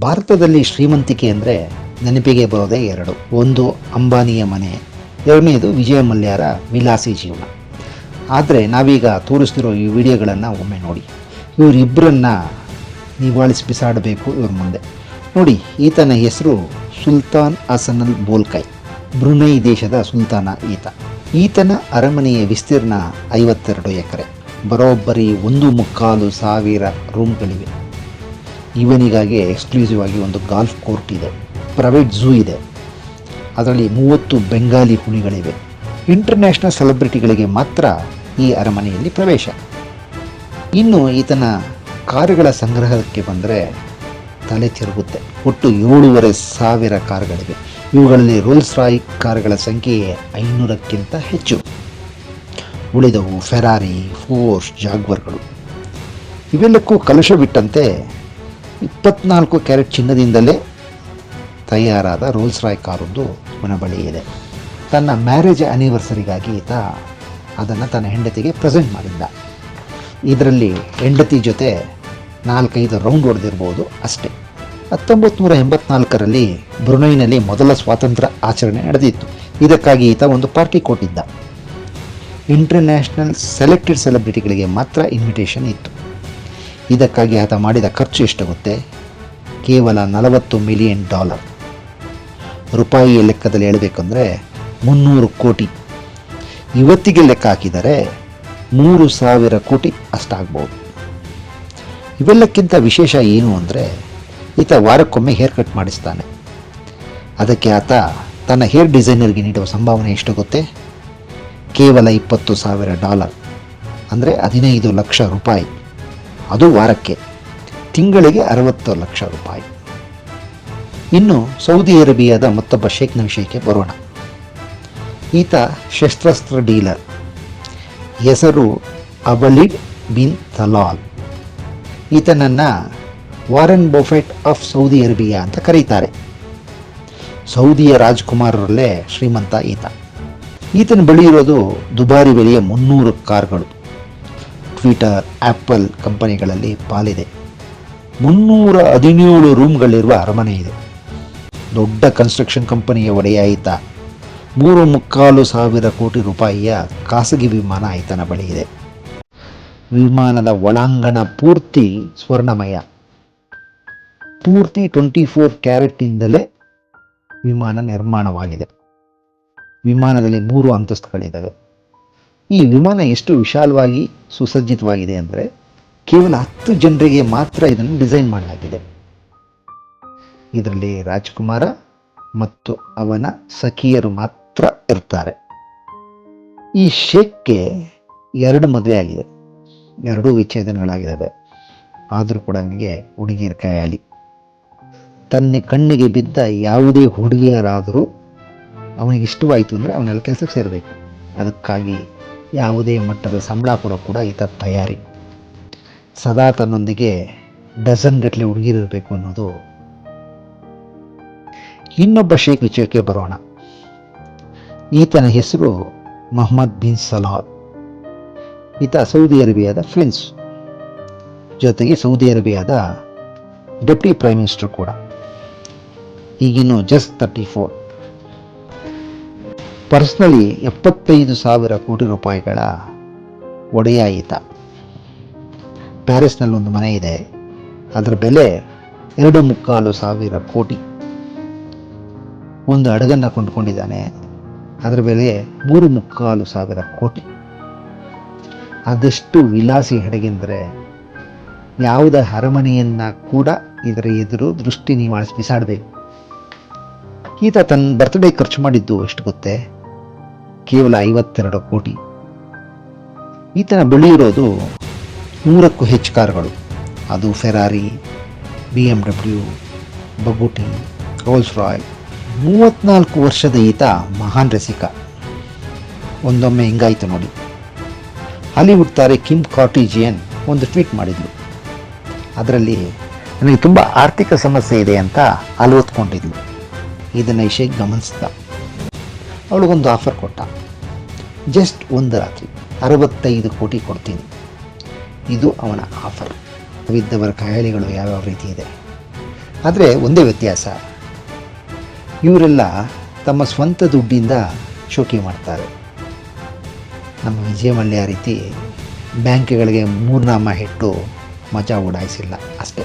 ಭಾರತದಲ್ಲಿ ಶ್ರೀಮಂತಿಕೆ ಅಂದರೆ ನೆನಪಿಗೆ ಬರೋದೇ ಎರಡು. ಒಂದು, ಅಂಬಾನಿಯ ಮನೆ. ಎರಡನೇದು ವಿಜಯ ಮಲ್ಯರ ವಿಲಾಸಿ ಜೀವನ. ಆದರೆ ನಾವೀಗ ತೋರಿಸ್ತಿರೋ ಈ ವಿಡಿಯೋಗಳನ್ನು ಒಮ್ಮೆ ನೋಡಿ. ಇವರಿಬ್ಬರನ್ನ ನಿವಾಳಿಸಿ ಬಿಸಾಡಬೇಕು ಇವ್ರ ಮುಂದೆ. ನೋಡಿ, ಈತನ ಹೆಸರು ಸುಲ್ತಾನ್ ಅಸನಲ್ ಬೋಲ್ಕೈ. ಬ್ರುನೈ ದೇಶದ ಸುಲ್ತಾನ ಈತ. ಈತನ ಅರಮನೆಯ ವಿಸ್ತೀರ್ಣ ಐವತ್ತೆರಡು ಎಕರೆ. ಬರೋಬ್ಬರಿ ಒಂದು ಮುಕ್ಕಾಲು ಸಾವಿರ ರೂಮ್ಗಳಿವೆ. ಇವನಿಗಾಗಿ ಎಕ್ಸ್ಕ್ಲೂಸಿವ್ ಆಗಿ ಒಂದು ಗಾಲ್ಫ್ ಕೋರ್ಟ್ ಇದೆ. ಪ್ರೈವೇಟ್ ಝೂ ಇದೆ. ಅದರಲ್ಲಿ ಮೂವತ್ತು ಬೆಂಗಾಲಿ ಹುಲಿಗಳಿವೆ. ಇಂಟರ್ನ್ಯಾಷನಲ್ ಸೆಲೆಬ್ರಿಟಿಗಳಿಗೆ ಮಾತ್ರ ಈ ಅರಮನೆಯಲ್ಲಿ ಪ್ರವೇಶ. ಇನ್ನು ಈತನ ಕಾರುಗಳ ಸಂಗ್ರಹಕ್ಕೆ ಬಂದರೆ ತಲೆ ತಿರುಗುತ್ತೆ. ಒಟ್ಟು ಏಳೂವರೆ ಸಾವಿರ ಕಾರುಗಳಿವೆ. ಇವುಗಳಲ್ಲಿ ರೋಲ್ಸ್ ರಾಯ್ ಕಾರುಗಳ ಸಂಖ್ಯೆ ಐನೂರಕ್ಕಿಂತ ಹೆಚ್ಚು. ಉಳಿದವು ಫೆರಾರಿ ಫೋರ್ಸ್ ಜಾಗ್ವರ್ಗಳು ಇವೆಲ್ಲಕ್ಕೂ ಕಲಶ ಬಿಟ್ಟಂತೆ ಇಪ್ಪತ್ನಾಲ್ಕು ಕ್ಯಾರೆಟ್ ಚಿನ್ನದಿಂದಲೇ ತಯಾರಾದ ರೋಲ್ಸ್ ರಾಯ್ ಕಾರೊಂದು ಇವನ ಬಳಿ ಇದೆ. ತನ್ನ ಮ್ಯಾರೇಜ್ ಆ್ಯನಿವರ್ಸರಿಗಾಗಿ ಈತ ಅದನ್ನು ತನ್ನ ಹೆಂಡತಿಗೆ ಪ್ರೆಸೆಂಟ್ ಮಾಡಿದ್ದ. ಇದರಲ್ಲಿ ಹೆಂಡತಿ ಜೊತೆ ನಾಲ್ಕೈದು ರೌಂಡ್ ಹೊಡೆದಿರ್ಬೋದು ಅಷ್ಟೇ. ಹತ್ತೊಂಬತ್ತು ನೂರ ಎಂಬತ್ನಾಲ್ಕರಲ್ಲಿ ಬ್ರುನೈನಲ್ಲಿ ಮೊದಲ ಸ್ವಾತಂತ್ರ್ಯ ಆಚರಣೆ ನಡೆದಿತ್ತು. ಇದಕ್ಕಾಗಿ ಈತ ಒಂದು ಪಾರ್ಟಿ ಕೊಟ್ಟಿದ್ದ. ಇಂಟರ್ನ್ಯಾಷನಲ್ ಸೆಲೆಕ್ಟೆಡ್ ಸೆಲೆಬ್ರಿಟಿಗಳಿಗೆ ಮಾತ್ರ ಇನ್ವಿಟೇಷನ್ ಇತ್ತು. ಇದಕ್ಕಾಗಿ ಆತ ಮಾಡಿದ ಖರ್ಚು ಎಷ್ಟು ಗೊತ್ತೇ? ಕೇವಲ ನಲವತ್ತು ಮಿಲಿಯನ್ ಡಾಲರ್. ರೂಪಾಯಿಯ ಲೆಕ್ಕದಲ್ಲಿ ಹೇಳಬೇಕಂದ್ರೆ ಮುನ್ನೂರು ಕೋಟಿ. ಇವತ್ತಿಗೆ ಲೆಕ್ಕ ಹಾಕಿದರೆ ಮೂರು ಸಾವಿರ ಕೋಟಿ ಅಷ್ಟಾಗ್ಬೋದು. ಇವೆಲ್ಲಕ್ಕಿಂತ ವಿಶೇಷ ಏನು ಅಂದರೆ ಈತ ವಾರಕ್ಕೊಮ್ಮೆ ಹೇರ್ ಕಟ್ ಮಾಡಿಸ್ತಾನೆ. ಅದಕ್ಕೆ ಆತ ತನ್ನ ಹೇರ್ ಡಿಸೈನರ್ಗೆ ನೀಡುವ ಸಂಭಾವನೆ ಎಷ್ಟು ಗೊತ್ತೆ? ಕೇವಲ ಇಪ್ಪತ್ತು ಸಾವಿರ ಡಾಲರ್. ಅಂದರೆ ಹದಿನೈದು ಲಕ್ಷ ರೂಪಾಯಿ. ಅದು ವಾರಕ್ಕೆ ತಿಂಗಳಿಗೆ ಅರವತ್ತು ಲಕ್ಷ ರೂಪಾಯಿ. ಇನ್ನು ಸೌದಿ ಅರೇಬಿಯಾದ ಮತ್ತೊಬ್ಬ ಶೇಖ್ನ ವಿಷಯಕ್ಕೆ ಬರೋಣ. ಈತ ಶಸ್ತ್ರಾಸ್ತ್ರ ಡೀಲರ್. ಹೆಸರು ಅಬಲಿಡ್ ಬಿನ್ ತಲಾಲ್. ಈತನನ್ನು Warren Buffett of Saudi Arabia ಅಂತ ಕರೀತಾರೆ. ಸೌದಿಯ ರಾಜ್ಕುಮಾರರಲ್ಲೇ ಶ್ರೀಮಂತ ಈತ. ಈತನ ಬಳಿ ಇರೋದು ದುಬಾರಿ ಬೆಲೆಯ ಮುನ್ನೂರು ಕಾರ್ಗಳು. ಟ್ವಿಟರ್ ಆ್ಯಪಲ್ ಕಂಪನಿಗಳಲ್ಲಿ ಪಾಲಿದೆ. ಮುನ್ನೂರ ಹದಿನೇಳು ರೂಮ್ಗಳಿರುವ ಅರಮನೆ ಇದೆ. ದೊಡ್ಡ ಕನ್ಸ್ಟ್ರಕ್ಷನ್ ಕಂಪನಿಯ ಒಡೆಯ ಈತ ಮೂರು ಮುಕ್ಕಾಲು ಸಾವಿರ ಕೋಟಿ ರೂಪಾಯಿಯ ಖಾಸಗಿ ವಿಮಾನ ಈತನ ಬಳಿ ಇದೆ. ವಿಮಾನದ ಒಳಾಂಗಣ ಪೂರ್ತಿ ಸ್ವರ್ಣಮಯ. ಪೂರ್ತಿ ಟ್ವೆಂಟಿ ಫೋರ್ ಕ್ಯಾರೆಟ್ನಿಂದಲೇ ವಿಮಾನ ನಿರ್ಮಾಣವಾಗಿದೆ. ವಿಮಾನದಲ್ಲಿ ಮೂರು ಅಂತಸ್ತುಗಳಿದ್ದಾವೆ. ಈ ವಿಮಾನ ಎಷ್ಟು ವಿಶಾಲವಾಗಿ ಸುಸಜ್ಜಿತವಾಗಿದೆ ಅಂದರೆ ಕೇವಲ ಹತ್ತು ಜನರಿಗೆ ಮಾತ್ರ ಇದನ್ನು ಡಿಸೈನ್ ಮಾಡಲಾಗಿದೆ. ಇದರಲ್ಲಿ ರಾಜ್ಕುಮಾರ ಮತ್ತು ಅವನ ಸಖಿಯರು ಮಾತ್ರ ಇರ್ತಾರೆ. ಈ ಶೇಖ್ಗೆ ಎರಡು ಮದುವೆ ಆಗಿದೆ. ಎರಡೂ ವಿಚ್ಛೇದನಗಳಾಗಿದ್ದಾವೆ. ಆದರೂ ಕೂಡ ನನಗೆ ಹುಡುಗಿಯರ ಕೈಯಾಲಿ. ತನ್ನ ಕಣ್ಣಿಗೆ ಬಿದ್ದ ಯಾವುದೇ ಹುಡುಗಿಯರಾದರೂ ಅವನಿಗೆ ಇಷ್ಟವಾಯಿತು ಅಂದರೆ ಅವನೆಲ್ಲ ಕೆಲಸಕ್ಕೆ ಸೇರಬೇಕು. ಅದಕ್ಕಾಗಿ ಯಾವುದೇ ಮಟ್ಟದ ಸಂಬಳ ಕೊಡೋ ಕೂಡ ಈತ ತಯಾರಿ. ಸದಾ ತನ್ನೊಂದಿಗೆ ಡಜನ್ ಗಟ್ಟಲೆ ಹುಡುಗಿರಬೇಕು ಅನ್ನೋದು ಇನ್ನೊಬ್ಬ ಶೇಖ್ ವಿಷಯಕ್ಕೆ ಬರೋಣ. ಈತನ ಹೆಸರು ಮೊಹಮ್ಮದ್ ಬಿನ್ ಸಲಾದ್ ಈತ ಸೌದಿ ಅರೇಬಿಯಾದ ಫ್ರೆಂಡ್ಸ್ ಜೊತೆಗೆ ಸೌದಿ ಅರೇಬಿಯಾದ ಡೆಪ್ಟಿ ಪ್ರೈಮ್ ಮಿನಿಸ್ಟರ್ ಕೂಡ. ಈಗಿನ್ನು ಜಸ್ಟ್ ಥರ್ಟಿ ಫೋರ್ ಪರ್ಸ್ನಲಿ ಎಪ್ಪತ್ತೈದು ಸಾವಿರ ಕೋಟಿ ರೂಪಾಯಿಗಳ ಒಡೆಯ ಈತ ಪ್ಯಾರಿಸ್ನಲ್ಲಿ ಒಂದು ಮನೆ ಇದೆ. ಅದರ ಬೆಲೆ ಎರಡು ಮುಕ್ಕಾಲು ಸಾವಿರ ಕೋಟಿ. ಒಂದು ಹಡಗನ್ನು ಕೊಂಡುಕೊಂಡಿದ್ದಾನೆ. ಅದರ ಬೆಲೆ ಮೂರು ಮುಕ್ಕಾಲು ಸಾವಿರ ಕೋಟಿ. ಅದೆಷ್ಟು ವಿಲಾಸಿ ಹಡಗೆಂದರೆ ಯಾವುದೇ ಅರಮನೆಯನ್ನು ಕೂಡ ಇದರ ಎದುರು ದೃಷ್ಟಿ ನಿವಾಳಿಸಿ ಬಿಸಾಡಬೇಕು. ಈತ ತನ್ನ ಬರ್ತ್ಡೇ ಖರ್ಚು ಮಾಡಿದ್ದು ಎಷ್ಟು ಗೊತ್ತೇ? ಕೇವಲ ಐವತ್ತೆರಡು ಕೋಟಿ. ಈತನ ಬಳಿ ಇರೋದು ನೂರಕ್ಕೂ ಹೆಚ್ಚು ಕಾರುಗಳು. ಅದು Ferrari B M W Bugatti Rolls Royce ಮೂವತ್ನಾಲ್ಕು ವರ್ಷದ ಈತ ಮಹಾನ್ ರಸಿಕ. ಒಂದೊಮ್ಮೆ ಹಿಂಗಾಯಿತು ನೋಡಿ. ಹಾಲಿವುಡ್ ತಾರೆ ಕಿಮ್ ಕಾರ್ಟಿಜಿಯನ್ ಒಂದು ಟ್ವೀಟ್ ಮಾಡಿದ್ರು. ಅದರಲ್ಲಿ, ನನಗೆ ತುಂಬ ಆರ್ಥಿಕ ಸಮಸ್ಯೆ ಇದೆ ಅಂತ ಅಲವತ್ಕೊಂಡಿದ್ಲು. ಇದನ್ನು ಇಶೇಕ್ ಗಮನಿಸ್ದ. ಅವಳಿಗೊಂದು ಆಫರ್ ಕೊಟ್ಟ. ಜಸ್ಟ್ ಒಂದು ರಾತ್ರಿ ಅರವತ್ತೈದು ಕೋಟಿ ಕೊಡ್ತೀನಿ. ಇದು ಅವನ ಆಫರ್ ಅವಿದ್ದವರ ಕಾಯಿಲೆಗಳು ಯಾವ್ಯಾವ ರೀತಿ ಇದೆ? ಆದರೆ ಒಂದೇ ವ್ಯತ್ಯಾಸ. ಇವರೆಲ್ಲ ತಮ್ಮ ಸ್ವಂತ ದುಡ್ಡಿಂದ ಶೋಕಿ ಮಾಡ್ತಾರೆ. ನಮ್ಮ ವಿಜಯ ಮಲ್ಯ ರೀತಿ ಬ್ಯಾಂಕ್ಗಳಿಗೆ ಮೂರ್ನಾಮ ಇಟ್ಟು ಮಜಾ ಓಡಾಯಿಸಿಲ್ಲ ಅಷ್ಟೇ.